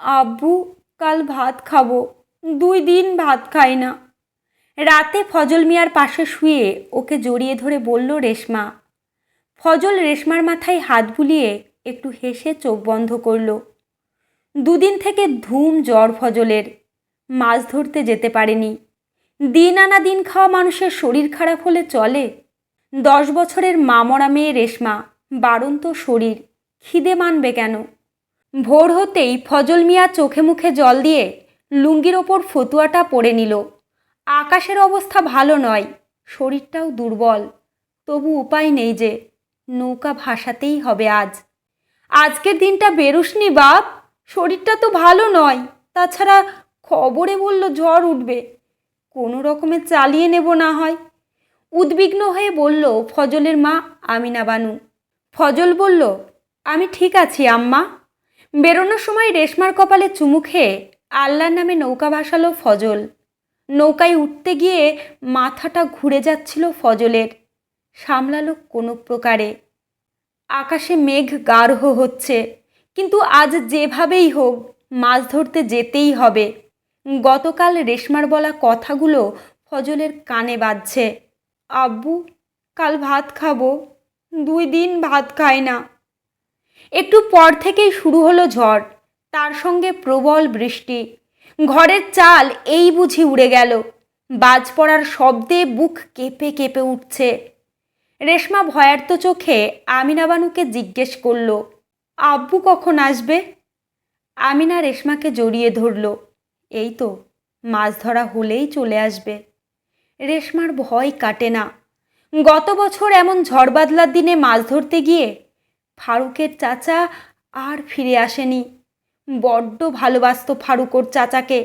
আব্বু, কাল ভাত খাব। দুই দিন ভাত খাই না। রাতে ফজল মিয়ার পাশে শুয়ে ওকে জড়িয়ে ধরে বলল, রেশমা। ফজল রেশমার মাথায় হাত বুলিয়ে একটু হেসে চোখ বন্ধ করল। দুদিন থেকে ধুম জ্বর ফজলের। মাছ ধরতে যেতে পারেনি। দিন আনা দিন খাওয়া মানুষের শরীর খারাপ হলে চলে। দশ বছরের মামরা মেয়ে রেশমা বারন্ত শরীর। খিদে মানবে কেন? ভোর হতেই ফজল মিয়া চোখে মুখে জল দিয়ে লুঙ্গির ওপর ফতুয়াটা পরে নিল। আকাশের অবস্থা ভালো নয়, শরীরটাও দুর্বল। তবু উপায় নেই যে, নৌকা ভাসাতেই হবে আজ। আজকের দিনটা বেরুসনি বাপ, শরীরটা তো ভালো নয়, তাছাড়া খবরে বলল ঝড় উঠবে। কোনো রকমে চালিয়ে নেব না হয়। উদ্বিগ্ন হয়ে বলল, ফজলের মা আমিনা বানু। ফজল বলল, আমি ঠিক আছি আম্মা। বেরোনোর সময় রেশমার কপালে চুমু খেয়ে আল্লাহর নামে নৌকা ভাসালো ফজল। নৌকায় উঠতে গিয়ে মাথাটা ঘুরে যাচ্ছিল ফজলের। সামলালো কোনো প্রকারে। আকাশে মেঘ গাঢ় হচ্ছে। কিন্তু আজ যেভাবেই হোক, মাছ ধরতে যেতেই হবে। গতকাল রেশমার বলা কথাগুলো ফজলের কানে বাজছে। আব্বু, কাল ভাত খাব। দুই দিন ভাত খায় না। একটু পর থেকেই শুরু হলো ঝড়। তার সঙ্গে প্রবল বৃষ্টি। ঘরের চাল এই বুঝি উড়ে গেল। বাজ পড়ার শব্দে বুক কেঁপে কেঁপে উঠছে। রেশমা ভয়ার্ত চোখে আমিনাবানুকে জিজ্ঞেস করল, আব্বু কখন আসবে? আমিনা রেশমাকে জড়িয়ে ধরল, এই তো, মাছ ধরা হলেই চলে আসবে। রেশমার ভয় কাটে না। গত বছর এমন ঝড় বাদলার দিনে মাছ ধরতে গিয়ে ফারুকের চাচা আর ফিরে আসেনি। বড্ড ভালোবাসত ফারুকোর চাচাকে।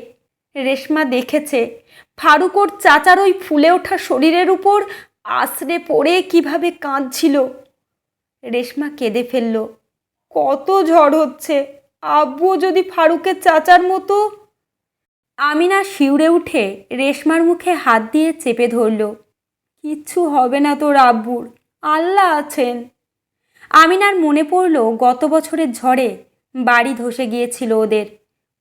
রেশমা দেখেছে, ফারুকোর চাচার ওই ফুলে ওঠা শরীরের উপর আশ্রে পড়ে কীভাবে কাঁদছিল। রেশমা কেঁদে ফেলল, কত ঝড় হচ্ছে আব্বু যদি ফারুকের চাচার মতো আমিনা শিউরে উঠে রেশমার মুখে হাত দিয়ে চেপে ধরল, কিচ্ছু হবে না তোর আব্বুর, আল্লাহ আছেন। আমিনার মনে পড়ল গত বছরের ঝড়ে বাড়ি ধসে গিয়েছিল ওদের।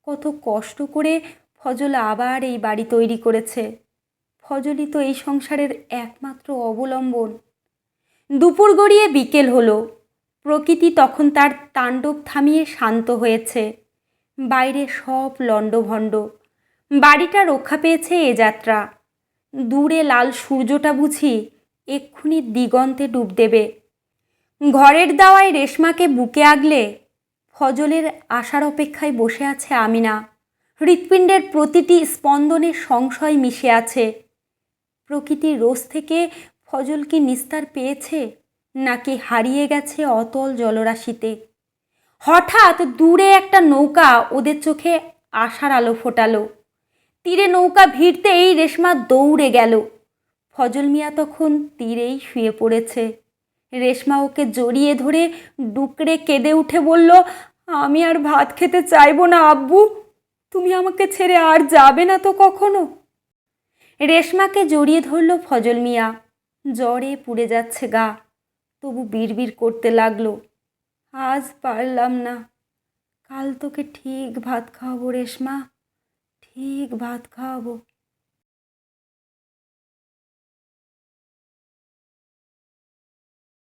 কত কষ্ট করে ফজল আবার এই বাড়ি তৈরি করেছে। ফজলই তো এই সংসারের একমাত্র অবলম্বন। দুপুর গড়িয়ে বিকেল হলো। প্রকৃতি তখন তার তাণ্ডব থামিয়ে শান্ত হয়েছে। বাইরে সব লণ্ডভণ্ড। বাড়িটা রক্ষা পেয়েছে এ যাত্রা। দূরে লাল সূর্যটা বুঝি এক্ষুনি দিগন্তে ডুব দেবে। ঘরের দাওয়ায় রেশমাকে বুকে আগলে ফজলের আশার অপেক্ষায় বসে আছে আমিনা। হৃৎপিণ্ডের প্রতিটি স্পন্দনে সংশয় মিশে আছে। প্রকৃতির রোজ থেকে ফজল কি নিস্তার পেয়েছে, নাকি হারিয়ে গেছে অতল জলরাশিতে? হঠাৎ দূরে একটা নৌকা ওদের চোখে আশার আলো ফোটালো। তীরে নৌকা ভিড়তেই রেশমা দৌড়ে গেল। ফজল মিয়া তখন তীরেই শুয়ে পড়েছে। রেশমা ওকে জড়িয়ে ধরে ডুকরে কেঁদে উঠে বলল, আমি আর ভাত খেতে চাইব না, আব্বু। তুমি আমাকে ছেড়ে আর যাবে না তো কখনো? রেশমাকে জড়িয়ে ধরল ফজল মিয়া। জ্বরে পুড়ে যাচ্ছে গা। তবু বিড়বিড় করতে লাগল। আজ পারলাম না। কাল তোকে ঠিক ভাত খাওয়াবো রেশমা। ঠিক ভাত খাওয়াবো।